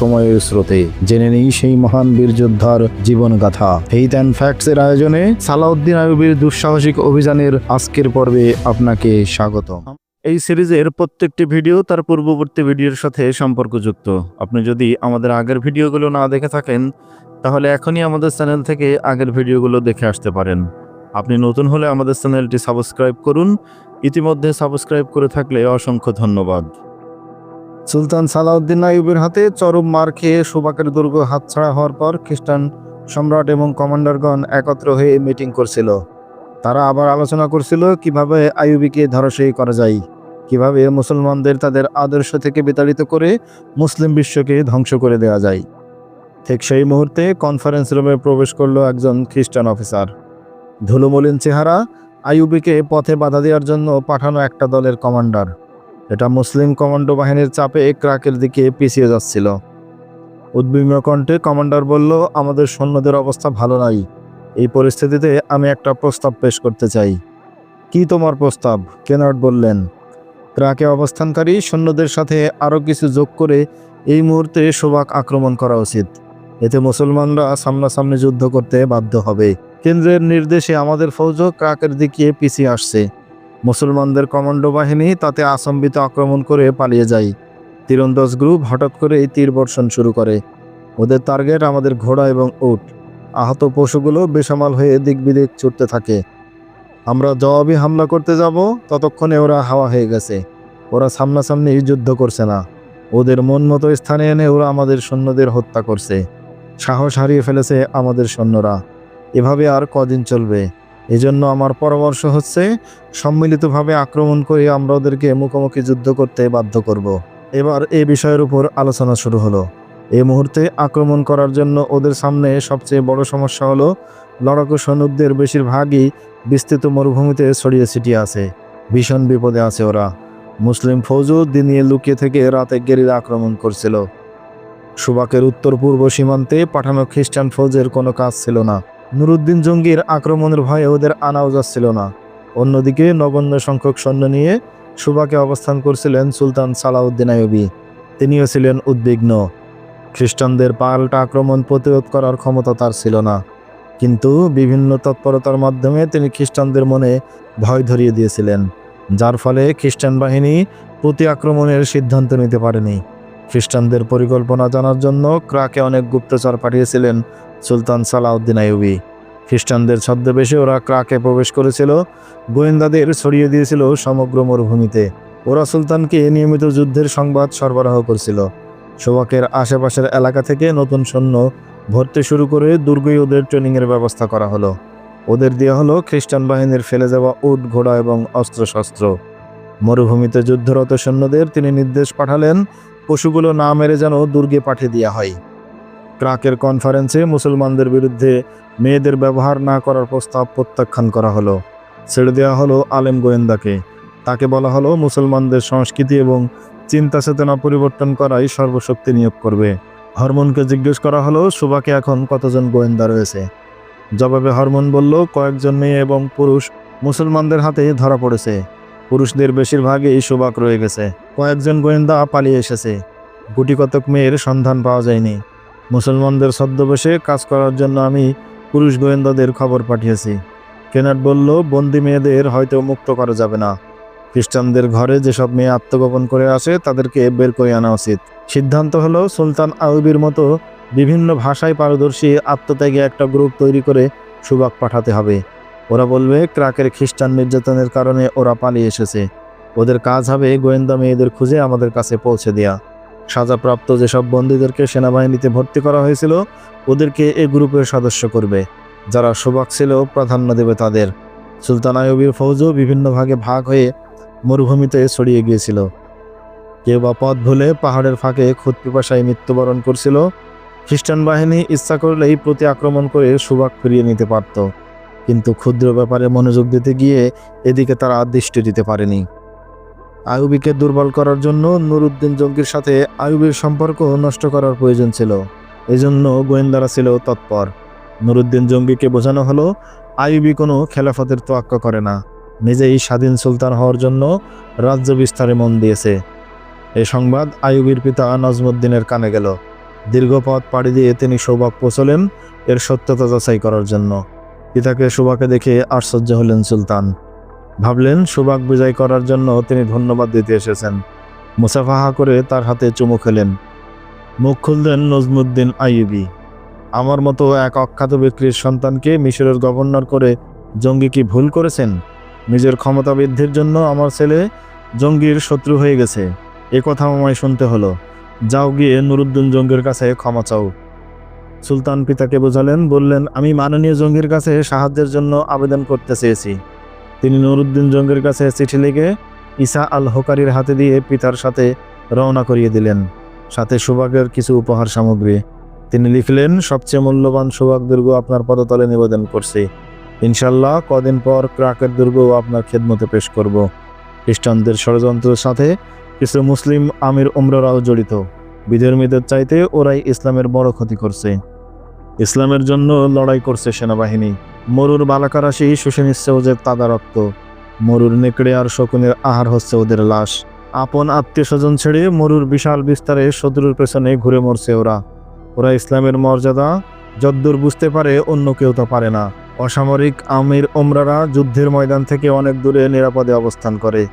সময়ের স্রোতে। জেনে নেই সেই মহান বীর যোদ্ধার জীবন গাথা ফেইথ অ্যান্ড ফ্যাক্টস এর আয়োজনে সালাউদ্দিন আইয়ুবের দুঃসাহসিক অভিযানের আজকের পর্বে আপনাকে স্বাগত এই সিরিজের প্রত্যেকটি ভিডিও তার পূর্ববর্তী ভিডিওর সাথে সম্পর্কযুক্ত। আপনি যদি আমাদের আগের ভিডিওগুলো না দেখে থাকেন, তাহলে এখনই আমাদের চ্যানেল থেকে আগের ভিডিওগুলো দেখে আসতে পারেন। আপনি নতুন হলে আমাদের চ্যানেলটি সাবস্ক্রাইব করুন। ইতিমধ্যে সাবস্ক্রাইব করে থাকলে অসংখ্য ধন্যবাদ। সুলতান সালাউদ্দিন আইয়ুবের হাতে চরম মার খেয়ে সুবাকের দুর্গ হাতছাড়া হওয়ার পর খ্রিস্টান সম্রাট এবং কমান্ডারগণ একত্র হয়ে মিটিং করছিল। তারা আবার আলোচনা করছিল কীভাবে আইয়ুবীকে ধরাশয়ী করা যায়, কীভাবে মুসলমানদের তাদের আদর্শ থেকে বিতাড়িত করে মুসলিম বিশ্বকে ধ্বংস করে দেওয়া যায়। ঠিক সেই মুহূর্তে কনফারেন্স রুমে প্রবেশ করল একজন খ্রিস্টান অফিসার। ধুলোমলিন চেহারা, আইয়ুবীকে পথে বাধা দেওয়ার জন্য পাঠানো একটা দলের কমান্ডার। এটা মুসলিম কমান্ডো বাহিনীর চাপে ক্রাকের দিকে পিছিয়ে যাচ্ছিল। উদ্বিগ্ন কণ্ঠে কমান্ডার বলল, আমাদের সৈন্যদের অবস্থা ভালো নাই। এই পরিস্থিতিতে আমি একটা প্রস্তাব পেশ করতে চাই। কি তোমার প্রস্তাব? কেনার্ড বললেন। ক্রাকে অবস্থানকারী সৈন্যদের সাথে আরও কিছু যোগ করে এই মুহূর্তে সোবাক আক্রমণ করা উচিত। এতে মুসলমানরা সামনাসামনি যুদ্ধ করতে বাধ্য হবে। কেন্দ্রের নির্দেশে আমাদের ফৌজও ক্রাকের দিকে পিছিয়ে আসছে। মুসলমানদের কমান্ডো বাহিনী তাতে আচম্বিত আক্রমণ করে পালিয়ে যায়। তীরন্দাজ গ্রুপ হঠাৎ করে এই তীর বর্ষণ শুরু করে। ওদের টার্গেট আমাদের ঘোড়া এবং উট। আহত পশুগুলো বেসামাল হয়ে দিক বিদিক ছুটতে থাকে। আমরা জবাবি হামলা করতে যাব, ততক্ষণে ওরা হাওয়া হয়ে গেছে। ওরা সামনাসামনি যুদ্ধ করছে না। ওদের মন মতো স্থানে এনে ওরা আমাদের সৈন্যদের হত্যা করছে। সাহস হারিয়ে ফেলেছে আমাদের সৈন্যরা। এভাবে আর কদিন চলবে? এজন্য আমার পরামর্শ হচ্ছে সম্মিলিতভাবে আক্রমণ করে আমরা ওদেরকে মুখোমুখি যুদ্ধ করতে বাধ্য করব। এবার এই বিষয়ের উপর আলোচনা শুরু হলো। এই মুহূর্তে আক্রমণ করার জন্য ওদের সামনে সবচেয়ে বড় সমস্যা হলো, লড়াকু সৈনিকদের বেশিরভাগই বিস্তৃত মরুভূমিতে ছড়িয়ে ছিটিয়ে আছে। ভীষণ বিপদে আছে ওরা। মুসলিম ফৌজও দিনিয়ে লুকিয়ে থেকে রাতে গেরিলা আক্রমণ করছিল। সুবাকের উত্তর পূর্ব সীমান্তে পাঠানো খ্রিস্টান ফৌজের কোনো কাজ ছিল না। নুরুদ্দিন জঙ্গির আক্রমণের ভয়ে ওদের আনাও যাচ্ছিল না। অন্যদিকে নগণ্য সংখ্যক সৈন্য নিয়ে সুবাকে অবস্থান করছিলেন সুলতান সালাউদ্দিন আইয়ুবী। তিনিও ছিলেন উদ্বিগ্ন। খ্রিস্টানদের পাল্টা আক্রমণ প্রতিরোধ করার ক্ষমতা তার ছিল না। কিন্তু বিভিন্ন তৎপরতার মাধ্যমে তিনি খ্রিস্টানদের মনে ভয় ধরিয়ে দিয়েছিলেন, যার ফলে খ্রিস্টান বাহিনী প্রতি আক্রমণের সিদ্ধান্ত নিতে পারেনি। খ্রিস্টানদের পরিকল্পনা জানার জন্য ক্রাকে অনেক গুপ্তচর পাঠিয়েছিলেন সুলতান সালাউদ্দিন আইয়ুবী। খ্রিস্টানদের ছদ্মবেশে ওরা ক্রাকে প্রবেশ করেছিল, গোয়েন্দাদের ছড়িয়ে দিয়েছিল সমগ্র মরুভূমিতে। ওরা সুলতানকে নিয়মিত যুদ্ধের সংবাদ সরবরাহ করছিল। সোবাকের আশেপাশের এলাকা থেকে নতুন সৈন্য ভর্তি শুরু করে দুর্গই ওদের ট্রেনিংয়ের ব্যবস্থা করা হলো। ওদের দেওয়া হলো খ্রিস্টান বাহিনীর ফেলে যাওয়া উট, ঘোড়া এবং অস্ত্রশস্ত্র। মরুভূমিতে যুদ্ধরত সৈন্যদের তিনি নির্দেশ পাঠালেন পশুগুলো না মেরে যেন দুর্গে পাঠিয়ে দেওয়া হয়। ক্রাকের কনফারেন্সে মুসলমানদের বিরুদ্ধে মেয়েদের ব্যবহার না করার প্রস্তাব প্রত্যাখ্যান করা হলো। ছেড়ে দেওয়া হলো আলেম গোয়েন্দাকে। তাকে বলা হলো মুসলমানদের সংস্কৃতি এবং চিন্তা চেতনা পরিবর্তন করাই সর্বশক্তি নিয়োগ করবে। হরমোনকে জিজ্ঞেস করা হলো, সুবাকে এখন কতজন গোয়েন্দা রয়েছে? জবাবে হরমোন বলল, কয়েকজন মেয়ে এবং পুরুষ মুসলমানদের হাতে ধরা পড়েছে। পুরুষদের বেশিরভাগই এই সুবাক রয়ে গেছে। কয়েকজন গোয়েন্দা পালিয়ে এসেছে। গুটি কতক মেয়ের সন্ধান পাওয়া যায়নি। মুসলমানদের ছদ্মবেশে কাজ করার জন্য আমি পুরুষ গোয়েন্দাদের খবর পাঠিয়েছি। কেনাট বলল, বন্দি মেয়েদের হয়তো মুক্ত করা যাবে না। খ্রিস্টানদের ঘরে যেসব মেয়ে আত্মগোপন করে আসে, তাদেরকে বের করে আনা উচিত। সিদ্ধান্ত হলো, সুলতান আউবির মতো বিভিন্ন ভাষায় পারদর্শী আত্মত্যাগী একটা গ্রুপ তৈরি করে সুবাক পাঠাতে হবে। ওরা বলবে ক্রাকের খ্রিস্টান নির্যাতনের কারণে ওরা পালিয়ে এসেছে। ওদের কাজ হবে গোয়েন্দা মেয়েদের খুঁজে আমাদের কাছে পৌঁছে দেয়া। সাজাপ্রাপ্ত যেসব বন্দীদেরকে সেনাবাহিনীতে ভর্তি করা হয়েছিল, ওদেরকে এ গ্রুপের সদস্য করবে। যারা সুবাক ছিল, প্রাধান্য দেবে তাদের। সুলতান আয়ুবীর ফৌজও বিভিন্ন ভাগে ভাগ হয়ে মরুভূমিতে ছড়িয়ে গিয়েছিল। কেউ বা পথ ভুলে পাহাড়ের ফাঁকে খুদ পিপাসায় মৃত্যুবরণ করছিল। খ্রিস্টান বাহিনী ইচ্ছা করলেই প্রতি আক্রমণ করে সুবাক ফিরিয়ে নিতে পারত। কিন্তু ক্ষুদ্র ব্যাপারে মনোযোগ দিতে গিয়ে এদিকে তারা দৃষ্টি দিতে পারেনি। আয়ুবিকে দুর্বল করার জন্য নুরুদ্দিন জঙ্গির সাথে আয়ুবের সম্পর্ক নষ্ট করার প্রয়োজন ছিল। এজন্য গোয়েন্দারা ছিল তৎপর। নুরুদ্দিন জঙ্গিকে বোঝানো হলো আইবি কোনো খেলাফতের তোয়াক্কা করে না। নিজেই স্বাধীন সুলতান হওয়ার জন্য রাজ্য বিস্তারে মন দিয়েছে। এ সংবাদ আইবির পিতা নজমুদ্দিনের কানে গেল। দীর্ঘ পথ পাড়ি দিয়ে তিনি সৌভাগ পৌঁছলেন এর সত্যতা যাচাই করার জন্য। পিতাকে সুবাকে দেখে আশ্চর্য হলেন সুলতান। ভাবলেন, সুবাক বিজয় করার জন্য তিনি ধন্যবাদ দিতে এসেছেন। মুসাফাহা করে তার হাতে চুমু খেলেন। মুখ খুললেন নজমুদ্দিন আইবি আমার মতো এক অখ্যাত ব্যক্তির সন্তানকে মিশরের গভর্নর করে জঙ্গি কি ভুল করেছেন? নিজের ক্ষমতা বৃদ্ধির জন্য আমার ছেলে জঙ্গির শত্রু হয়ে গেছে। এ কথা আমায় শুনতে হলো। যাও গিয়ে নুরুদ্দিন জঙ্গির কাছে ক্ষমা চাও। সুলতান পিতাকে বোঝালেন, বললেন, আমি মাননীয় জঙ্গির কাছে সাহায্যের জন্য আবেদন করতে চেয়েছি। তিনি নুরুদ্দিন জঙ্গির কাছে চিঠি লিখে ইসা আল হোকারির হাতে দিয়ে পিতার সাথে রওনা করিয়ে দিলেন। সাথে সুবাগের কিছু উপহার সামগ্রী। তিনি লিখলেন, সবচেয়ে মূল্যবান সুবাগ দুর্গ আপনার পদতলে নিবেদন করছি। ইনশাল্লাহ কদিন পর ক্রাকের দুর্গও আপনার খেদমতে পেশ করব। খ্রিস্টানদের ষড়যন্ত্রের সাথে কিছু মুসলিম আমির উমরারাও জড়িত। বিধর্মীদের চাইতে ওরাই ইসলামের বড় ক্ষতি করছে। ইসলামের জন্য লড়াই করছে সেনাবাহিনী। মরুর বালাকারাশি শুষে নিচ্ছে ওদের তাদা রক্ত। মরুর নেকড়ে আর শকুনের আহার হচ্ছে ওদের লাশ। আপন আত্মীয় স্বজন ছেড়ে মরুর বিশাল বিস্তারে শত্রুর পেছনে ঘুরে মরছে ওরা। ওরা ইসলামের মর্যাদা যদ্দূর বুঝতে পারে, অন্য কেউ তা পারে না। অসামরিক আমির ওমরারা যুদ্ধের ময়দান থেকে অনেক দূরে নিরাপদে অবস্থান করে।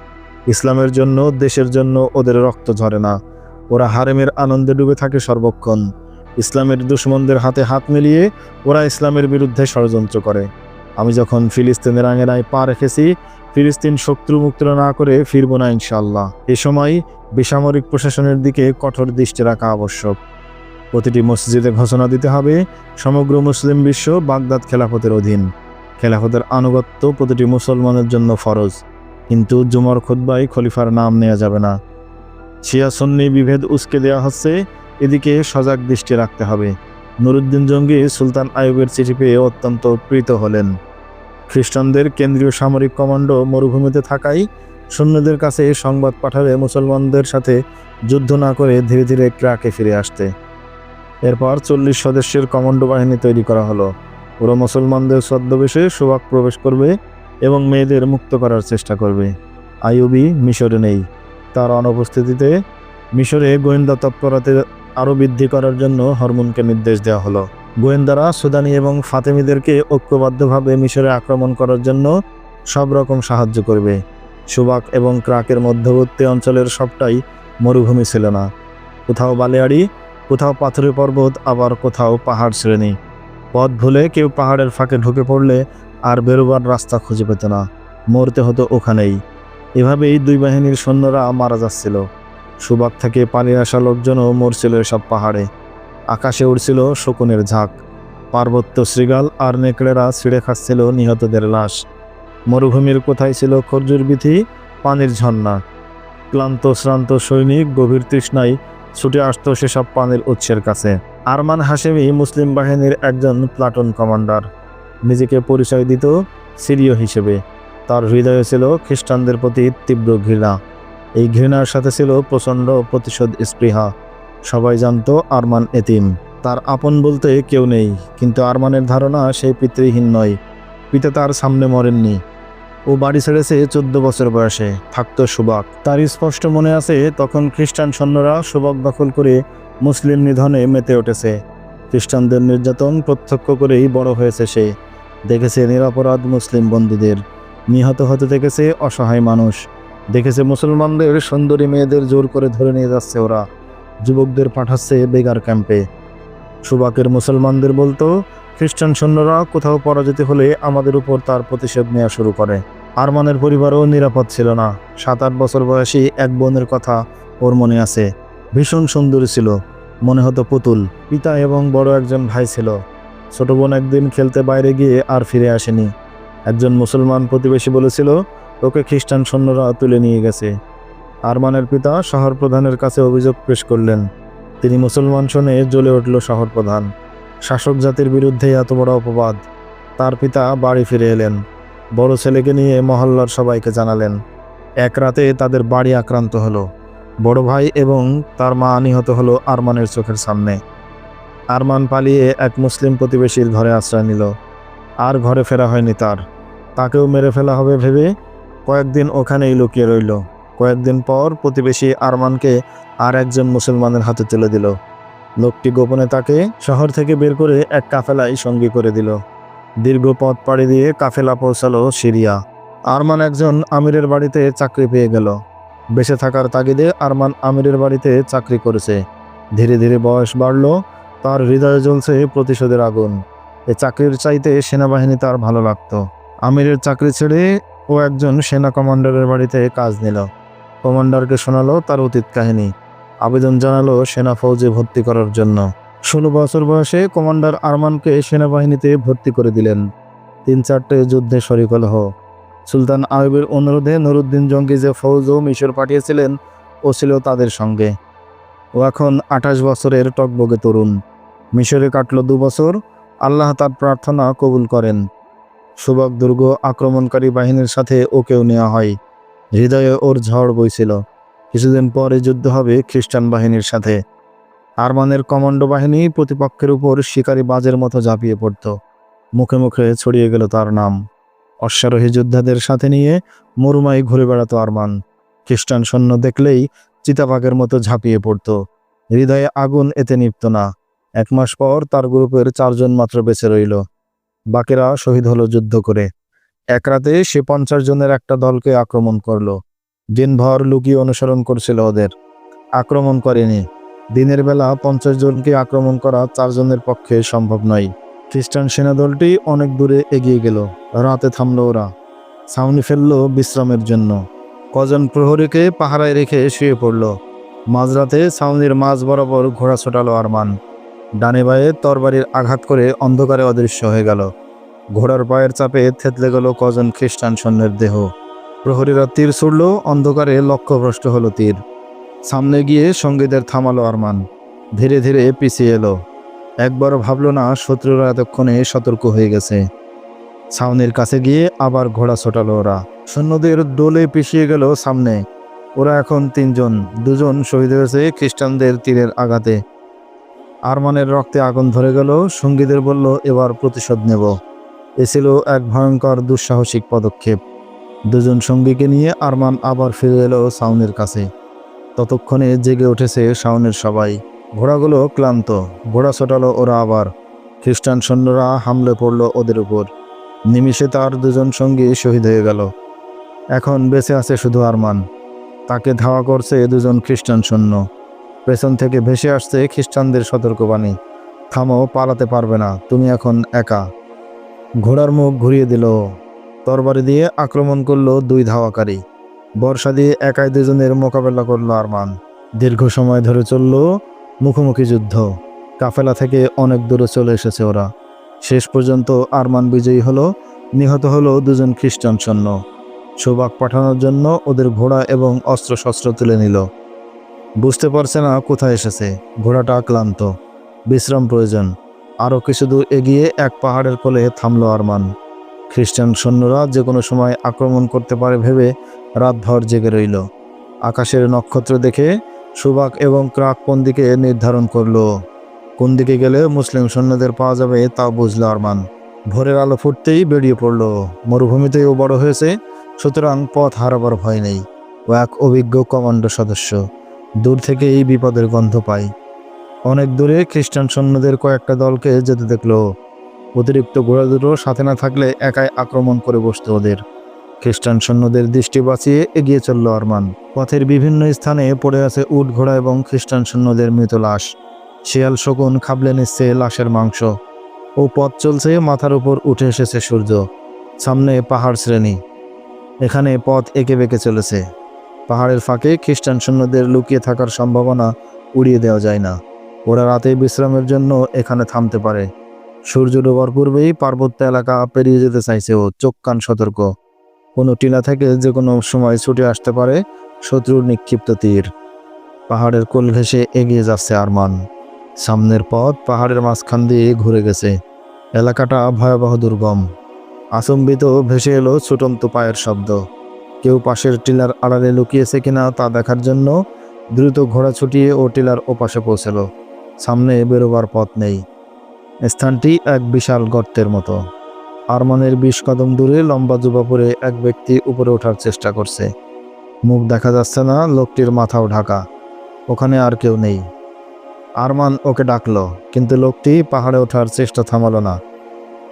ইসলামের জন্য, দেশের জন্য ওদের রক্ত ঝরে না। ওরা হারেমের আনন্দে ডুবে থাকে সর্বক্ষণ। ইসলামের দুশ্মনদের হাতে হাত মিলিয়ে ওরা ইসলামের বিরুদ্ধে ষড়যন্ত্র করে। আমি যখন ফিলিস্তিনের আঙেনায় পা রেখেছি, ফিলিস্তিন শত্রুমুক্ত না করে ফিরব না ইনশাল্লাহ এ সময় বেসামরিক প্রশাসনের দিকে কঠোর দৃষ্টি রাখা আবশ্যক। প্রতিটি মসজিদে ঘোষণা দিতে হবে, সমগ্র মুসলিম বিশ্ব বাগদাদ খেলাফতের অধীন। খেলাফতের আনুগত্য প্রতিটি মুসলমানের জন্য ফরজ। কিন্তু জুমর খুদ্বাই খলিফার নাম নেওয়া যাবে না। শিয়া সন্নি বিভেদ উস্কে দেওয়া হচ্ছে, এদিকে সজাগ দৃষ্টি রাখতে হবে। নুরুদ্দিন জঙ্গি সুলতান আয়ুবের চিঠি পেয়ে অত্যন্ত প্রীত হলেন। খ্রিস্টানদের কেন্দ্রীয় সামরিক কমান্ডো মরুভূমিতে থাকায় সৈন্যদের কাছে সংবাদ পাঠালে মুসলমানদের সাথে যুদ্ধ না করে ধীরে ধীরে ট্রাকে ফিরে আসতে। এরপর চল্লিশ সদস্যের কমান্ডো বাহিনী তৈরি করা হলো। পুরো মুসলমানদের ছদ্মবেশে সুবাক প্রবেশ করবে এবং মেয়েদের মুক্ত করার চেষ্টা করবে। আইউবি মিশরে নেই। তার অনুপস্থিতিতে মিশরে গোয়েন্দা তৎপরতা আরও বৃদ্ধি করার জন্য হরমোনকে নির্দেশ দেওয়া হলো। গোয়েন্দারা সুদানি এবং ফাতেমিদেরকে ঐক্যবদ্ধভাবে মিশরে আক্রমণ করার জন্য সব রকম সাহায্য করবে। সুবাক এবং ক্রাকের মধ্যবর্তী অঞ্চলের সবটাই মরুভূমি ছিল না। কোথাও বালিয়াড়ি, কোথাও পাথরের পর্বত, আবার কোথাও পাহাড় শ্রেণি। পথ ভুলে কেউ পাহাড়ের ফাঁকে ঢুকে পড়লে আর বেরোবার রাস্তা খুঁজে পেত না। মরতে হতো ওখানেই। এভাবেই দুই বাহিনীর সৈন্যরা মারা যাচ্ছিল। সুবাক থেকে পালিয়ে আসা লোকজনও মরছিল এসব পাহাড়ে। আকাশে উড়ছিল শকুনের ঝাঁক। পার্বত্য শৃগাল আর নেকড়েরা ছিঁড়ে খাচ্ছিল নিহতদের লাশ। মরুভূমির কোথায় ছিল খরজুর বিথি পানির ঝর্ণা। ক্লান্ত, শ্রান্ত সৈনিক গভীর তৃষ্ণায় ছুটে আসতো সেসব পানির উৎসের কাছে। আরমান হাশেমি মুসলিম বাহিনীর একজন প্লাটুন কমান্ডার। নিজেকে পরিচয় দিত সিরিয় হিসেবে। তার হৃদয়ে ছিল খ্রিস্টানদের প্রতি তীব্র ঘৃণা। এই ঘৃণার সাথে ছিল প্রচণ্ড প্রতিশোধ স্পৃহা। সবাই জানতো আরমান এতিম। তার আপন বলতে কেউ নেই, কিন্তু আরমানের ধারণা সেই পিতৃহীন নয়। পিতা তার সামনে মরেননি। ও বাড়ি ছেড়েছে চোদ্দ বছর বয়সে থাকতো সুবাক। তার স্পষ্ট মনে আছে, তখন খ্রিস্টান সৈন্যরা সুবাক দখল করে মুসলিম নিধনে মেতে উঠেছে। খ্রিস্টানদের নির্যাতন প্রত্যক্ষ করেই বড় হয়েছে সে। দেখেছে নিরাপরাধ মুসলিম বন্দীদের। নিহত হতে দেখেছে অসহায় মানুষ। দেখেছে মুসলমানদের সুন্দরী মেয়েদের জোর করে ধরে নিয়ে যাচ্ছে ওরা। যুবকদের পাঠাচ্ছে বেগার ক্যাম্পে। সুবাকের মুসলমানদের বলতো, খ্রিস্টান সৈন্যরা কোথাও পরাজিত হলে আমাদের উপর তার প্রতিশোধ নেওয়া শুরু করে। আরমানের পরিবারও নিরাপদ ছিল না। সাত আট বছর বয়সী এক বোনের কথা ওর মনে আছে। ভীষণ সুন্দরী ছিল। মনে হতো পুতুল। পিতা এবং বড় একজন ভাই ছিল। ছোট বোন একদিন খেলতে বাইরে গিয়ে আর ফিরে আসেনি। একজন মুসলমান প্রতিবেশী বলেছিল ওকে খ্রিস্টান সৈন্যরা তুলে নিয়ে গেছে। আরমানের পিতা শহর প্রধানের কাছে অভিযোগ পেশ করলেন। তিনি মুসলমান শুনে জ্বলে উঠল শহর প্রধান। শাসক জাতির বিরুদ্ধে এত বড় অপবাদ। তার পিতা বাড়ি ফিরে এলেন। বড় ছেলেকে নিয়ে মহল্লার সবাইকে জানালেন। এক রাতে তাদের বাড়ি আক্রান্ত হলো। বড় ভাই এবং তার মা নিহত হলো আরমানের চোখের সামনে। আরমান পালিয়ে এক মুসলিম প্রতিবেশীর ঘরে আশ্রয় নিল। আর ঘরে ফেরা হয়নি তার। তাকেও মেরে ফেলা হবে ভেবে কয়েকদিন ওখানেই লুকিয়ে রইল। কয়েকদিন পর প্রতিবেশী আরমানকে আর একজন মুসলমানের হাতে তুলে দিল। লোকটি গোপনে তাকে শহর থেকে বের করে এক কাফেলায় সঙ্গী করে দিল। দীর্ঘ পথ পাড়ি দিয়ে কাফেলা পৌঁছালো সিরিয়া। আরমান একজন আমিরের বাড়িতে চাকরি পেয়ে গেল। বেঁচে থাকার তাগিদে আরমান আমিরের বাড়িতে চাকরি করেছে। ধীরে ধীরে বয়স বাড়ল, তার হৃদয়ে জ্বলছে প্রতিশোধের আগুন। এ চাকরির চাইতে সেনাবাহিনী তার ভালো লাগতো। আমিরের চাকরি ছেড়ে ও একজন সেনা কমান্ডারের বাড়িতে কাজ নিল। কমান্ডারকে শোনালো তার অতীত কাহিনী। আবেদন জানালো সেনা ফৌজে ভর্তি করার জন্য। ষোলো বছর বয়সে কমান্ডার আরমানকে সেনাবাহিনীতে ভর্তি করে দিলেন। তিন চারটে যুদ্ধে শরিক হল। সুলতান আয়ুবের অনুরোধে নুরুদ্দিন জঙ্গি যে ফৌজ ও মিশর পাঠিয়েছিলেন ও ছিল তাদের সঙ্গে। ও এখন আঠাশ বছরের টকবগে তরুণ। মিশরে কাটল দু বছর। আল্লাহ তার প্রার্থনা কবুল করেন। সুবক দুর্গ আক্রমণকারী বাহিনীর সাথে ওকেও নেওয়া হয়। হৃদয়ে ওর ঝড় বইছিল। কিছুদিন পরে যুদ্ধ হবে খ্রিস্টান বাহিনীর সাথে। আরমানের কমান্ডো বাহিনী প্রতিপক্ষের উপর শিকারী বাজের মতো ঝাঁপিয়ে পড়ত। মুখে মুখে ছড়িয়ে গেল তার নাম। অশ্বারোহী যোদ্ধাদের সাথে নিয়ে মরুমাই ঘুরে বেড়াতো আরমান। খ্রিস্টান সৈন্য দেখলেই চিতাবাঘের মতো ঝাঁপিয়ে পড়ত। হৃদয়ে আগুন এতে নিপ্ত না। এক মাস পর তার গ্রুপের চারজন মাত্র বেঁচে রইল। বাকিরা শহীদ হলো যুদ্ধ করে। এক রাতে সে পঞ্চাশ জনের একটা দলকে আক্রমণ করল। দিনভর লুকিয়ে অনুসরণ করছিল ওদের। আক্রমণ করেনি। দিনের বেলা পঞ্চাশ জনকে আক্রমণ করা চারজনের পক্ষে সম্ভব নয়। খ্রিস্টান সেনাদলটি অনেক দূরে এগিয়ে গেল। রাতে থামলো ওরা। ছাউনি ফেলল বিশ্রামের জন্য। কজন প্রহরীকে পাহারায় রেখে শুয়ে পড়ল। মাঝরাতে ছাউনির মাঝ বরাবর ঘোড়া ছোটালো আরমান। ডানে বায়ে তরবারির আঘাত করে অন্ধকারে অদৃশ্য হয়ে গেল। ঘোড়ার পায়ের চাপে থেতলে গেল কজন খ্রিস্টান সৈন্যের দেহ। প্রহরীরা তীর ছুড়ল, অন্ধকারে লক্ষ্যভ্রষ্ট হলো তীর। সামনে গিয়ে সঙ্গীদের থামালো আরমান। ধীরে ধীরে পিছিয়ে এলো। একবারও ভাবল না, শত্রুরা এতক্ষণে সতর্ক হয়ে গেছে। ছাউনির কাছে গিয়ে আবার ঘোড়া ছোটালো ওরা। সৈন্যদের ডোলে পিছিয়ে গেল সামনে। ওরা এখন তিনজন, দুজন শহীদ হয়েছে খ্রিস্টানদের তীরের আঘাতে। আরমানের রক্তে আগুন ধরে গেল। সঙ্গীদের বলল, এবার প্রতিশোধ নেব। এ ছিল এক ভয়ঙ্কর, দুঃসাহসিক পদক্ষেপ। দুজন সঙ্গীকে নিয়ে আরমান আবার ফিরে এলো সাউনের কাছে। ততক্ষণে জেগে উঠেছে সাউনের সবাই। ঘোড়াগুলো ক্লান্ত, ঘোড়া ছোটালো ওরা আবার। খ্রিস্টান সৈন্যরা হামলে পড়ল ওদের উপর। নিমিষে তার দুজন সঙ্গী শহীদ হয়ে গেল। এখন বেঁচে আছে শুধু আরমান। তাকে ধাওয়া করছে দুজন খ্রিস্টান সৈন্য। পেছন থেকে ভেসে আসছে খ্রিস্টানদের সতর্কবাণী। থামো, পালাতে পারবে না, তুমি এখন একা। ঘোড়ার মুখ ঘুরিয়ে দিল। তরবারি দিয়ে আক্রমণ করল দুই ধাওয়াকারী। বর্ষা দিয়ে একাই দুজনের মোকাবেলা করল আরমান। দীর্ঘ সময় ধরে চলল মুখোমুখি যুদ্ধ। কাফেলা থেকে অনেক দূরে চলে এসেছে ওরা। শেষ পর্যন্ত আরমান বিজয়ী হলো, নিহত হলো দুজন খ্রিস্টান সৈন্য। সৌভাগ পাঠানোর জন্য ওদের ঘোড়া এবং অস্ত্রশস্ত্র তুলে নিল। বুঝতে পারছে না কোথায় এসেছে। ঘোড়াটা আক্লান্ত বিশ্রাম প্রয়োজন। আরও কিছু দূর এগিয়ে এক পাহাড়ের কোলে থামলো আরমান। খ্রিস্টান সৈন্যরা যে কোনো সময় আক্রমণ করতে পারে ভেবে রাতভর জেগে রইল। আকাশের নক্ষত্র দেখে সুবাক এবং ক্রাক কোন দিকে নির্ধারণ করল? কোন দিকে গেলে মুসলিম সৈন্যদের পাওয়া যাবে তা বুঝলো আরমান। ভোরের আলো ফুটতেই বেরিয়ে পড়ল। মরুভূমিতেও বড় হয়েছে, সুতরাং পথ হারাবার ভয় নেই। ও এক অভিজ্ঞ কমান্ডো সদস্য। দূর থেকে এই বিপদের গন্ধ পাই। অনেক দূরে খ্রিস্টান সৈন্যদের কয়েকটা দলকে যেতে দেখল। অতিরিক্ত ঘোড়া দুটো সাথে না থাকলে একাই আক্রমণ করে বসতো ওদের। খ্রিস্টান সৈন্যদের দৃষ্টি বাঁচিয়ে এগিয়ে চলল আরমান। পথের বিভিন্ন স্থানে পড়ে আছে উট ঘোড়া এবং খ্রিস্টান সৈন্যদের মৃত লাশ। শিয়াল শকুন খাবলে নিচ্ছে লাশের মাংস। ও পথ চলছে মাথার উপর উঠে এসেছে সূর্য। সামনে পাহাড় শ্রেণি। এখানে পথ এঁকে বেঁকে চলেছে। পাহাড়ের ফাঁকে খ্রিস্টান সৈন্যদের লুকিয়ে থাকার সম্ভাবনা উড়িয়ে দেওয়া যায় না। ওরা রাতে বিশ্রামের জন্য এখানে থামতে পারে। সূর্য ডোবার পূর্বেই পার্বত্য এলাকা পেরিয়ে যেতে চাইছে ও চোখ কান সতর্ক। কোনো টিলা থেকে যে কোনো সময় ছুটে আসতে পারে শত্রুর নিক্ষিপ্ত তীর। পাহাড়ের কোল ঘেঁষে এগিয়ে যাচ্ছে আরমান। সামনের পথ পাহাড়ের মাঝখান দিয়ে ঘুরে গেছে। এলাকাটা ভয়াবহ দুর্গম। আচম্বিত ভেসে এলো ছুটন্ত পায়ের শব্দ। কেউ পাশের টিলার আড়ালে লুকিয়েছে কিনা তা দেখার জন্য দ্রুত ঘোড়া ছুটিয়ে ও টিলার ওপাশে পৌঁছালো। সামনে বেরোবার পথ নেই। স্থানটি এক বিশাল গর্তের মতো। আরমানের বিশ কদম দূরে লম্বা জুবা পরে এক ব্যক্তি উপরে ওঠার চেষ্টা করছে। মুখ দেখা যাচ্ছে না, লোকটির মাথাও ঢাকা। ওখানে আর কেউ নেই। আরমান ওকে ডাকলো, কিন্তু লোকটি পাহাড়ে ওঠার চেষ্টা থামালো না।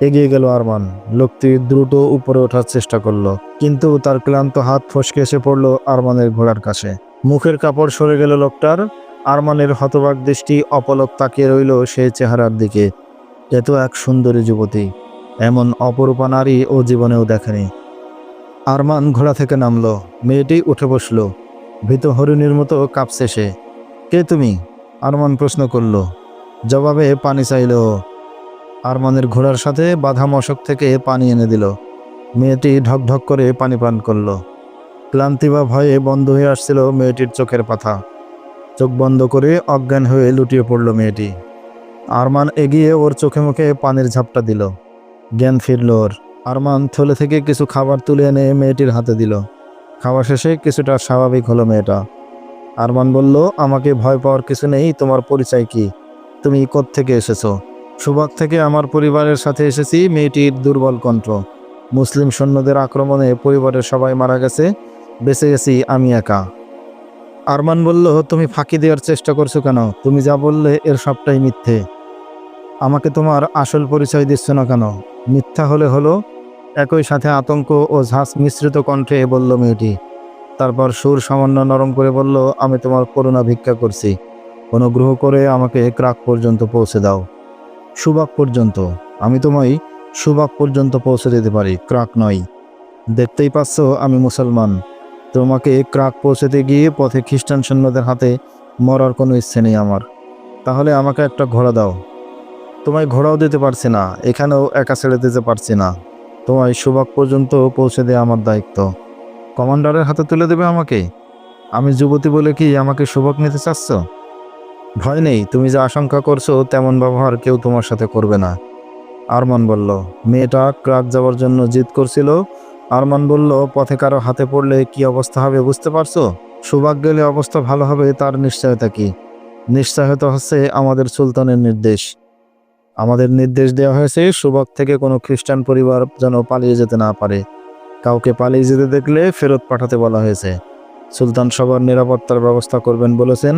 এগিয়ে গেল আরমান। লোকটি দ্রুত উপরে ওঠার চেষ্টা করল, কিন্তু তার ক্লান্ত হাত ফসকে এসে পড়ল আরমানের ঘোড়ার কাছে। মুখের কাপড় সরে গেল লোকটার। আরমানের হতবাক দৃষ্টি অপলক তাকিয়ে রইল সেই চেহারার দিকে। এত এক সুন্দরী যুবতী। এমন অপরূপা নারী ও জীবনেও দেখেনি। আরমান ঘোড়া থেকে নামলো। মেয়েটি উঠে বসল। ভীত হরিণীর মতো কাঁপছে সে। কে তুমি? আরমান প্রশ্ন করল। জবাবে পানি চাইল। আরমানের ঘোড়ার সাথে বাধা মশক থেকে পানি এনে দিল। মেয়েটি ঢকঢক করে পানি পান করল। ক্লান্তি বা ভয়ে বন্ধ হয়ে আসছিল মেয়েটির চোখের পাতা। চোখ বন্ধ করে অজ্ঞান হয়ে লুটিয়ে পড়ল মেয়েটি। আরমান এগিয়ে ওর চোখে মুখে পানির ঝাপটা দিল। জ্ঞান ফিরল ওর। আরমান থলে থেকে কিছু খাবার তুলে এনে মেয়েটির হাতে দিল। খাওয়া শেষে কিছুটা স্বাভাবিক হলো মেয়েটা। আরমান বলল, আমাকে ভয় পাওয়ার কিছু নেই, তোমার পরিচয় কি? তুমি থেকে এসেছ? সুবাক থেকে আমার পরিবারের সাথে এসেছি, মেয়েটির দুর্বল কণ্ঠ। মুসলিম সৈন্যদের আক্রমণে পরিবারের সবাই মারা গেছে, বেঁচে গেছি আমি একা। আরমান বলল, তুমি ফাঁকি দেওয়ার চেষ্টা করছ কেন? তুমি যা বললে এর সবটাই মিথ্যে। আমাকে তোমার আসল পরিচয় দিচ্ছ না কেন? মিথ্যা হলে হলো, একই সাথে আতঙ্ক ও ঝাঁস মিশ্রিত কণ্ঠে বলল মেয়েটি। তারপর সুর সামান্য নরম করে বলল, আমি তোমার করুণা ভিক্ষা করছি। অনুগ্রহ করে আমাকে ক্রাক পর্যন্ত পৌঁছে দাও। সুবাক পর্যন্ত। আমি তোমায় সুবাক পর্যন্ত পৌঁছে দিতে পারি, ক্রাক নয় দেখতেই পাচ্ছ আমি মুসলমান। তোমাকে ক্রাক পৌঁছেতে গিয়ে পথে খ্রিস্টান সৈন্যদের হাতে মরার কোনো ইচ্ছে নেই আমার। তাহলে আমাকে একটা ঘোড়া দাও। তোমায় ঘোড়াও দিতে পারছি না, এখানেও একা ছেড়ে দিতে পারছি না। তোমায় সুবাক পর্যন্ত পৌঁছে দেওয়া আমার দায়িত্ব। কমান্ডারের হাতে তুলে দেবে আমাকে? আমি যুবতী বলে কি আমাকে সুবাক নিতে চাচ্ছ? ভয় নেই, তুমি যে আশঙ্কা করছ তেমন ব্যবহার কেউ তোমার সাথে করবে না। আরমান বলল, মেয়েটা ক্রাক যাওয়ার জন্য জিদ করছিল। আরমান বলল, পথে কারও হাতে পড়লে কি অবস্থা হবে বুঝতে পারছ? সুবাক গেলে অবস্থা ভালো হবে, তার নিশ্চয়তা কি? নিশ্চয়তা হচ্ছে আমাদের সুলতানের নির্দেশ। আমাদের নির্দেশ দেওয়া হয়েছে সুবাক থেকে কোনো খ্রিস্টান পরিবার যেন পালিয়ে যেতে না পারে। কাউকে পালিয়ে যেতে দেখলে ফেরত পাঠাতে বলা হয়েছে। সুলতান সবার নিরাপত্তার ব্যবস্থা করবেন বলেছেন।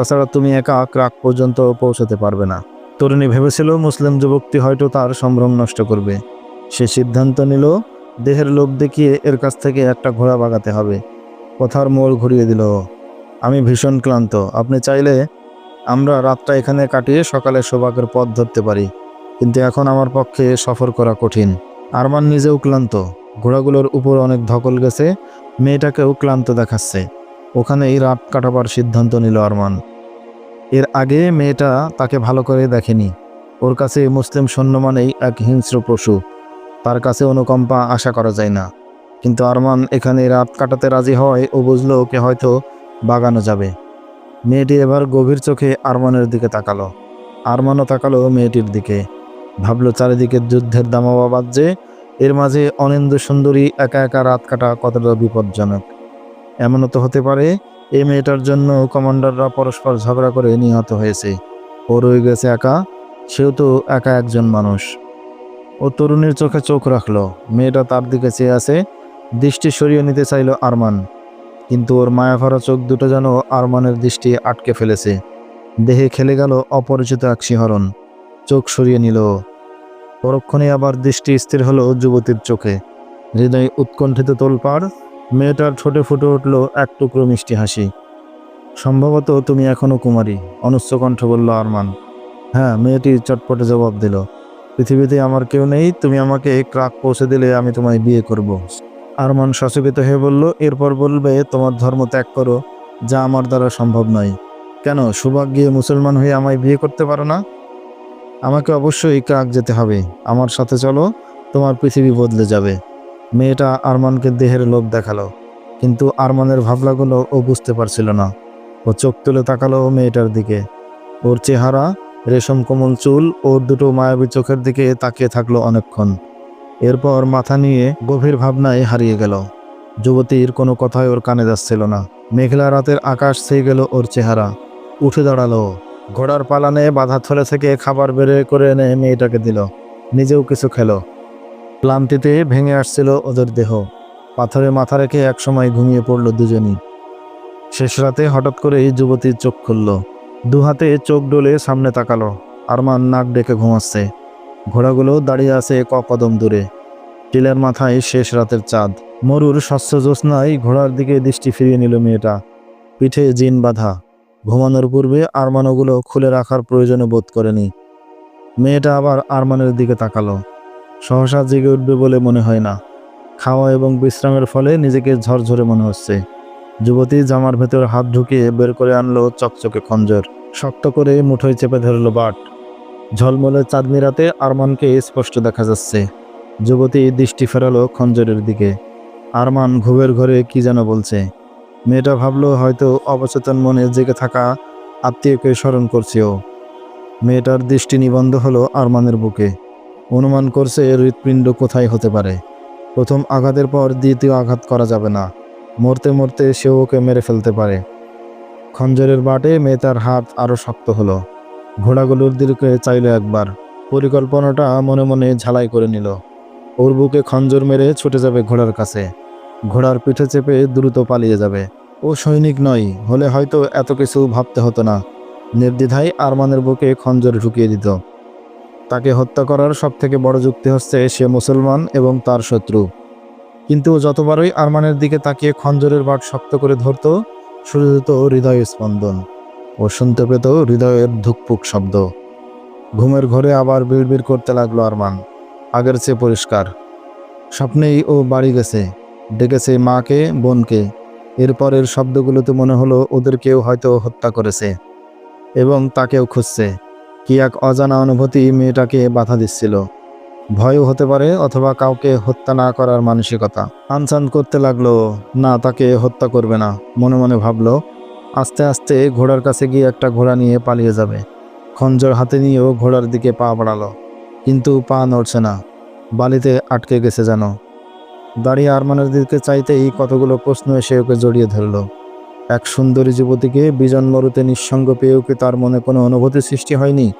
তাছাড়া তুমি একা ক্রাক পর্যন্ত পৌঁছাতে পারবে না। তরুণী ভেবেছিল মুসলিম যুবকটি হয়তো তার সম্ভ্রম নষ্ট করবে। সে সিদ্ধান্ত নিল, দেহের লোভ দেখিয়ে এর কাছ থেকে একটা ঘোড়া বাগাতে হবে। কথার মোড় ঘুরিয়ে দিল, আমি ভীষণ ক্লান্ত। আপনি চাইলে আমরা রাতটা এখানে কাটিয়ে সকালে সৌভাগ্যের পথ ধরতে পারি। কিন্তু এখন আমার পক্ষে সফর করা কঠিন। আরমান নিজেও ক্লান্ত। ঘোড়াগুলোর উপর অনেক ধকল গেছে। মেয়েটাকেও ক্লান্ত দেখাচ্ছে। ওখানেই রাত কাটাবার সিদ্ধান্ত নিল আরমান। এর আগে মেয়েটা তাকে ভালো করে দেখেনি। ওর কাছে মুসলিম সৈন্য মানেই এক হিংস্র পশু। তার কাছে অনুকম্পা আশা করা যায় না। কিন্তু আরমান এখানে রাত কাটাতে রাজি হয় ও বুঝলো ওকে হয়তো বাগানো যাবে। মেয়েটি এবার গভীর চোখে আরমানের দিকে তাকালো। আরমানও তাকালো মেয়েটির দিকে। ভাবলো চারিদিকে যুদ্ধের দামাবা বাজছে। এর মাঝে অনিন্দ সুন্দরী একা একা রাত কাটা কতটা বিপজ্জনক। এমনও তো হতে পারে এই মেয়েটার জন্য কমান্ডাররা পরস্পর ঝগড়া করে নিহত হয়েছে। ও রয়ে গেছে একা, সেও তো একা একজন মানুষ। ও তরুণীর চোখে চোখ রাখল। মেয়েটা তার দিকে চেয়ে আছে, দৃষ্টি সরিয়ে নিতে চাইল আরমান। কিন্তু ওর মায়াভরা চোখ দুটো যেন আরমানের দৃষ্টি আটকে ফেলেছে। দেহে খেলে গেল অপরিচিত এক শিহরণ। চোখ সরিয়ে নিল। পরক্ষণে আবার দৃষ্টি স্থির হলো যুবতীর চোখে। হৃদয় উৎকণ্ঠিত তোলপাড় মেয়েটার ঠোঁটে ফুটে উঠল এক টুকরো মিষ্টি হাসি। সম্ভবত তুমি এখনও কুমারী, অনুচ্চ কণ্ঠ বলল আরমান। হ্যাঁ মেয়েটি চটপটে জবাব দিল। পৃথিবীতে আমার কেউ নেই, তুমি আমাকে ক্রাক পৌঁছে দিলে আমি তোমায় বিয়ে করব। আরমান সচকিত হয়ে বলল, এরপর বলবে, তোমার ধর্ম ত্যাগ করো, যা আমার দ্বারা সম্ভব নয়। কেন সুভাগ গিয়ে মুসলমান হয়ে আমায় বিয়ে করতে পারো না? আমাকে অবশ্যই ক্রাক যেতে হবে। আমার সাথে চলো, তোমার পৃথিবী বদলে যাবে। মেয়েটা আরমানকে দেহের লোভ দেখাল, কিন্তু আরমানের ভাবলাগুলো ও বুঝতে পারছিল না। ও চোখ তুলে তাকালো মেয়েটার দিকে। ওর চেহারা, রেশম কোমল চুল ওর দুটো মায়াবী চোখের দিকে তাকিয়ে থাকল অনেকক্ষণ। এরপর মাথা নিয়ে গভীর ভাবনায় হারিয়ে গেল। যুবতীর কোনো কথাই ওর কানে যাচ্ছিল না। মেঘলা রাতের আকাশ ছেয়ে গেল ওর চেহারা। উঠে দাঁড়াল। ঘোড়ার পালানে বাধা থলে থেকে খাবার বেড়ে করে এনে মেয়েটাকে দিল। নিজেও কিছু খেলো। ক্লান্তিতে ভেঙে আসছিল ওদের দেহ। পাথরে মাথা রেখে একসময় ঘুমিয়ে পড়ল দুজনই। শেষ রাতে হঠাৎ করেই যুবতীর চোখ খুলল। দু হাতে চোখ ডলে সামনে তাকালো। আরমান নাক ডেকে ঘুমাচ্ছে। ঘোড়াগুলো দাঁড়িয়ে আছে ক কদম দূরে। টিলের মাথায় শেষ রাতের চাঁদ। মরুর স্বচ্ছ জ্যোৎস্নায় ঘোড়ার দিকে দৃষ্টি ফিরিয়ে নিল মেয়েটা। পিঠে জিন বাঁধা। ঘুমানোর পূর্বে আরমানোগুলো খুলে রাখার প্রয়োজনে বোধ করেনি। মেয়েটা আবার আরমানের দিকে তাকালো। সহসা জেগে উঠবে বলে মনে হয় না। খাওয়া এবং বিশ্রামের ফলে নিজেকে ঝরঝরে মনে হচ্ছে। যুবতী জামার ভেতর হাত ঢুকিয়ে বের করে আনলো চকচকে খঞ্জর। শক্ত করে মুঠোয় চেপে ধরলো বাট। ঝলমলে চাঁদনি রাতে আরমানকে স্পষ্ট দেখা যাচ্ছে। যুবতী দৃষ্টি ফেরালো খঞ্জরের দিকে। আরমান ঘুমের ঘরে কি যেন বলছে। মেয়েটা ভাবলো হয়তো অবচেতন মনে জেগে থাকা আত্মীয়কে স্মরণ করছে ও। মেয়েটার দৃষ্টি নিবন্ধ হলো আরমানের বুকে। অনুমান করছে এর হৃৎপিণ্ড কোথায় হতে পারে। প্রথম আঘাতের পর দ্বিতীয় আঘাত করা যাবে না। মরতে মরতে সেও ওকে মেরে ফেলতে পারে। খঞ্জরের বাটে মেয়েটার হাত আরও শক্ত হলো। ঘোড়াগুলোর দিকে চাইল একবার। পরিকল্পনাটা মনে মনে ঝালাই করে নিল। ওর বুকে খঞ্জর মেরে ছুটে যাবে ঘোড়ার কাছে। ঘোড়ার পিঠে চেপে দ্রুত পালিয়ে যাবে। ও সৈনিক নয়, হলে হয়তো এত কিছু ভাবতে হতো না। নির্দ্বিধায় আরমানের বুকে খঞ্জর ঢুকিয়ে দিত। তাকে হত্যা করার সব থেকে বড় যুক্তি হচ্ছে সে মুসলমান এবং তার শত্রু। কিন্তু যতবারই আরমানের দিকে তাকিয়ে খঞ্জরের বাট শক্ত করে ধরত শুরু হতো হৃদয় স্পন্দন ও শুনতে পেত হৃদয়ের ধুকপুক শব্দ। ঘুমের ঘরে আবার বিড়বিড় করতে লাগল আরমান। আগের চেয়ে পরিষ্কার। স্বপ্নেই ও বাড়ি গেছে, ডেকেছে মাকে, বোনকে। এরপরের শব্দগুলোতে মনে হলো ওদের কেউ হয়তো হত্যা করেছে এবং তাকেও খুঁজছে। কি এক অজানা অনুভূতি মেয়েটাকে বাধা দিচ্ছিল? ভয়ও হতে পারে অথবা কাউকে হত্যা না করার মানসিকতা। আনসান করতে লাগল, না, তাকে হত্যা করবে না। মনে মনে ভাবলো, আস্তে আস্তে ঘোড়ার কাছে গিয়ে একটা ঘোড়া নিয়ে পালিয়ে যাবে। খঞ্জর হাতে নিয়েও ঘোড়ার দিকে পা বাড়ালো, কিন্তু পা নড়ছে না। বালিতে আটকে গেছে যেন। দাঁড়িয়ে আরমানের দিকে চাইতেই কতগুলো প্রশ্ন এসে ওকে জড়িয়ে ধরলো। এক সুন্দরী যুবতীকে বিজন মরুতে নিঃসঙ্গ পেয়েও কি তার মনে কোনো অনুভূতি সৃষ্টি হয়নি?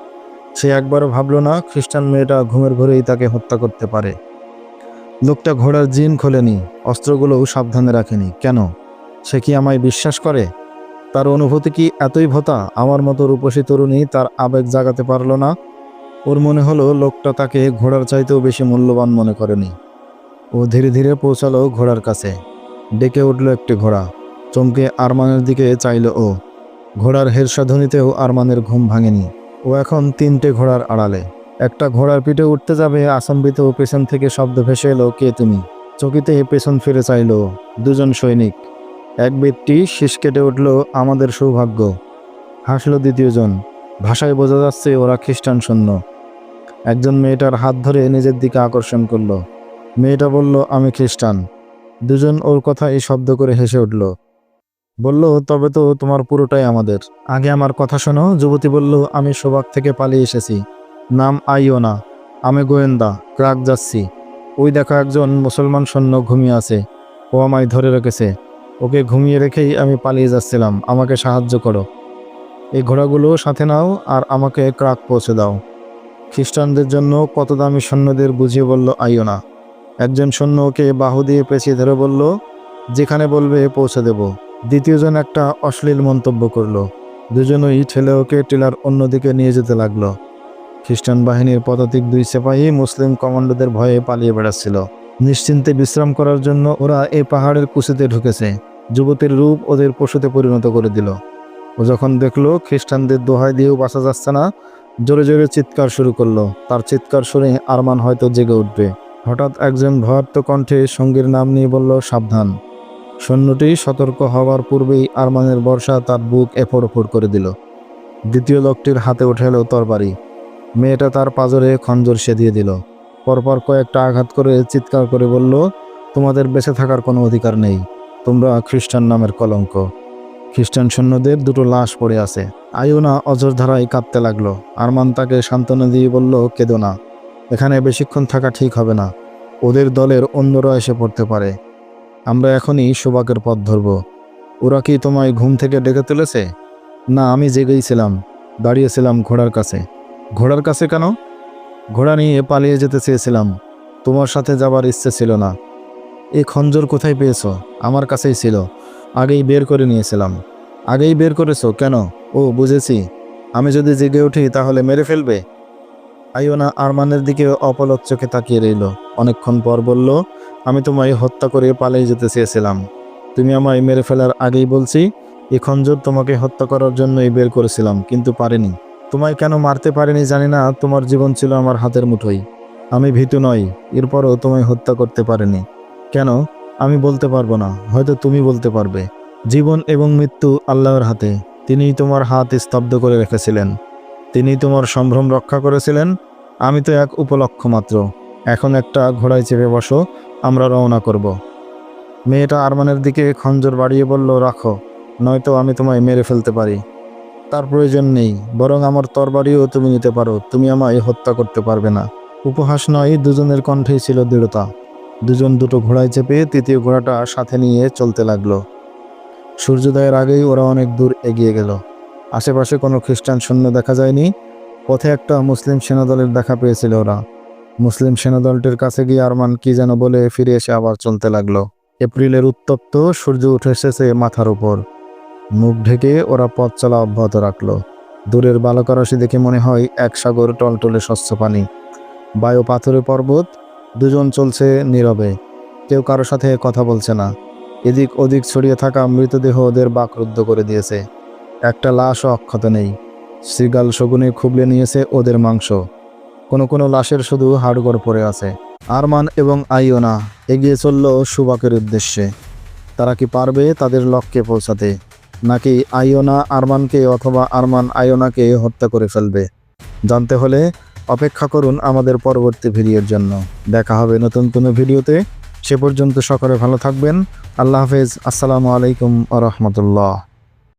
সে একবারও ভাবল না, খ্রিস্টান মেয়েটা ঘুমের ঘরেই তাকে হত্যা করতে পারে। লোকটা ঘোড়ার জিন খোলেনি, অস্ত্রগুলোও সাবধানে রাখেনি। কেন? সে কি আমায় বিশ্বাস করে? তার অনুভূতি কি এতই ভোতা? আমার মতো রূপসী তরুণী তার আবেগ জাগাতে পারল না? ওর মনে হলো লোকটা তাকে ঘোড়ার চাইতেও বেশি মূল্যবান মনে করেনি। ও ধীরে ধীরে পৌঁছালো ঘোড়ার কাছে। ডেকে উঠল একটি ঘোড়া। চমকে আরমানের দিকে চাইল ও। ঘোড়ার হেরসাধ্বনিতেও আরমানের ঘুম ভাঙেনি। ও এখন তিনটে ঘোড়ার আড়ালে। একটা ঘোড়ার পিঠে উঠতে যাবে আচম্বিত ও পেছন থেকে শব্দ ভেসে এলো, কে তুমি? চকিতে পেছন ফিরে চাইল দুজন সৈনিক। এক ব্যক্তি শীষ কেটে উঠল, আমাদের সৌভাগ্য। হাসল দ্বিতীয়জন। ভাষায় বোঝা যাচ্ছে ওরা খ্রিস্টান শূন্য একজন মেয়েটার হাত ধরে নিজের দিকে আকর্ষণ করল। মেয়েটা বলল, আমি খ্রিস্টান। দুজন ওর কথা এই শব্দ করে হেসে উঠল। বলল, তবে তো তোমার পুরোটাই আমাদের। আগে আমার কথা শোনো, যুবতী বলল, আমি সোবাগ থেকে পালিয়ে এসেছি। নাম আইওনা আমি গোয়েন্দা, ক্রাক যাচ্ছি। ওই দেখা একজন মুসলমান সৈন্য ঘুমিয়ে আছে। ও আমায় ধরে রেখেছে। ওকে ঘুমিয়ে রেখেই আমি পালিয়ে যাচ্ছিলাম। আমাকে সাহায্য করো। এই ঘোড়াগুলো সাথে নাও আর আমাকে ক্রাক পৌঁছে দাও। খ্রিস্টানদের জন্য কত দামি সৈন্যদের বুঝিয়ে বলল আইওনা একজন সৈন্য ওকে বাহু দিয়ে পেঁচিয়ে ধরে বলল, যেখানে বলবে পৌঁছে দেব। দ্বিতীয়জন একটা অশ্লীল মন্তব্য করল। দুজনই ছেলে ওকে টিলার অন্যদিকে নিয়ে যেতে লাগল। খ্রিস্টান বাহিনীর পদাতিক দুই সিপাহী মুসলিম কমান্ডোদের ভয়ে পালিয়ে বেড়াচ্ছিল। নিশ্চিন্তে বিশ্রাম করার জন্য ওরা এই পাহাড়ের কুচিতে ঢুকেছে। যুবতীর রূপ ওদের পশুতে পরিণত করে দিল। ও যখন দেখল খ্রিস্টানদের দোহাই দিয়েও বাঁচা যাচ্ছে না, জোরে জোরে চিৎকার শুরু করল। তার চিৎকার শুনে আরমান হয়তো জেগে উঠবে। হঠাৎ একজন ভয়ার্ত কণ্ঠে সঙ্গীর নাম নিয়ে বলল, সাবধান। সৈন্যটি সতর্ক হওয়ার পূর্বেই আরমানের বর্ষা তার বুক এফোর ওফোর করে দিল। দ্বিতীয় লোকটির হাতে উঠে এলো তরবারি। মেয়েটা তার পাজরে খঞ্জর সেদিয়ে দিল। পরপর কয়েকটা আঘাত করে চিৎকার করে বলল, তোমাদের বেঁচে থাকার কোনো অধিকার নেই। তোমরা খ্রিস্টান নামের কলঙ্ক। খ্রিস্টান সৈন্যদের দুটো লাশ পড়ে আছে। আয়ুনা অজর ধারায় কাঁদতে লাগল। আরমান তাকে সান্ত্বনা দিয়ে বলল, কেঁদো না। এখানে বেশিক্ষণ থাকা ঠিক হবে না। ওদের দলের অন্যরা এসে পড়তে পারে। আমরা এখনই সুবাকের পথ ধরব। ওরা কি তোমায় ঘুম থেকে ডেকে তুলেছে? না, আমি জেগেই জেগেইছিলাম দাঁড়িয়েছিলাম ঘোড়ার কাছে। ঘোড়ার কাছে কেন? ঘোড়া নিয়ে পালিয়ে যেতে চেয়েছিলাম। তোমার সাথে যাবার ইচ্ছে ছিল না। এই খঞ্জর কোথায় পেয়েছ? আমার কাছেই ছিল। আগেই বের করে নিয়েছিলাম। আগেই বের করেছ? কেন? ও, বুঝেছি। আমি যদি জেগে উঠি তাহলে মেরে ফেলবে? আইওনা আরমানের দিকে অপলক চোখে তাকিয়ে রইল। অনেকক্ষণ পর বলল, আমি তোমায় হত্যা করে পালিয়ে যেতে চেয়েছিলাম। তুমি আমায় মেরে ফেলার আগেই বলছি এই খঞ্জর তোমাকে হত্যা করার জন্যই বের করেছিলাম, কিন্তু পারিনি। তোমায় কেন মারতে পারিনি জানি না, তোমার জীবন ছিল আমার হাতের মুঠোই আমি ভীতু নই, এরপরও তোমায় হত্যা করতে পারিনি। কেন? আমি বলতে পারব না, হয়তো তুমি বলতে পারবে। জীবন এবং মৃত্যু আল্লাহর হাতে, তিনিই তোমার হাত স্তব্ধ করে রেখেছিলেন। তিনি তোমার সম্ভ্রম রক্ষা করেছিলেন, আমি তো এক উপলক্ষ মাত্র। এখন একটা ঘোড়ায় চেপে বসো, আমরা রওনা করব। মেয়েটা আরমানের দিকে খঞ্জর বাড়িয়ে বলল, রাখো, নয়তো আমি তোমায় মেরে ফেলতে পারি। তার প্রয়োজন নেই, বরং আমার তরবারিও তুমি নিতে পারো, তুমি আমায় হত্যা করতে পারবে না। উপহাস নয়, দুজনের কণ্ঠেই ছিল দৃঢ়তা। দুজন দুটো ঘোড়ায় চেপে তৃতীয় ঘোড়াটা সাথে নিয়ে চলতে লাগল। সূর্যোদয়ের আগেই ওরা অনেক দূর এগিয়ে গেল। আশেপাশে কোনো খ্রিস্টান সৈন্য দেখা যায়নি। পথে একটা মুসলিম সেনাদলের দেখা পেয়েছিল ওরা। মুসলিম সেনাদলটির কাছে গিয়ে আরমান কি যেন বলে ফিরে এসে আবার চলতে লাগল। এপ্রিলের উত্তপ্ত, সূর্য উঠে এসেছে মাথার উপর। মুখ ঢেকে ওরা পথ চলা অব্যাহত রাখল। দূরের বালকারাশি দেখে মনে হয় এক সাগর টলটলে স্বচ্ছ পানি। বায়ু পাথরে পর্বত, দুজন চলছে নীরবে। কেউ কারোর সাথে কথা বলছে না। এদিক ওদিক ছড়িয়ে থাকা মৃতদেহ ওদের বাকরুদ্ধ করে দিয়েছে। একটা লাশও অক্ষত নেই। শ্রীগাল শগুনে খুবলে নিয়েছে ওদের মাংস। কোনো কোনো লাশের শুধু হাড়গড় পড়ে আছে। আরমান এবং আইওনা এগিয়ে চলল সুবাকের উদ্দেশ্যে। তারা কি পারবে তাদের লক্ষ্যে পৌঁছাতে? নাকি আইওনা আরমানকে অথবা আরমান আইওনাকে হত্যা করে ফেলবে? জানতে হলে অপেক্ষা করুন আমাদের পরবর্তী ভিডিওর জন্য। দেখা হবে নতুন কোনো ভিডিওতে। সে পর্যন্ত সকলে ভালো থাকবেন। আল্লাহ হাফেজ। আসসালামু আলাইকুম আ রহমতুল্লাহ।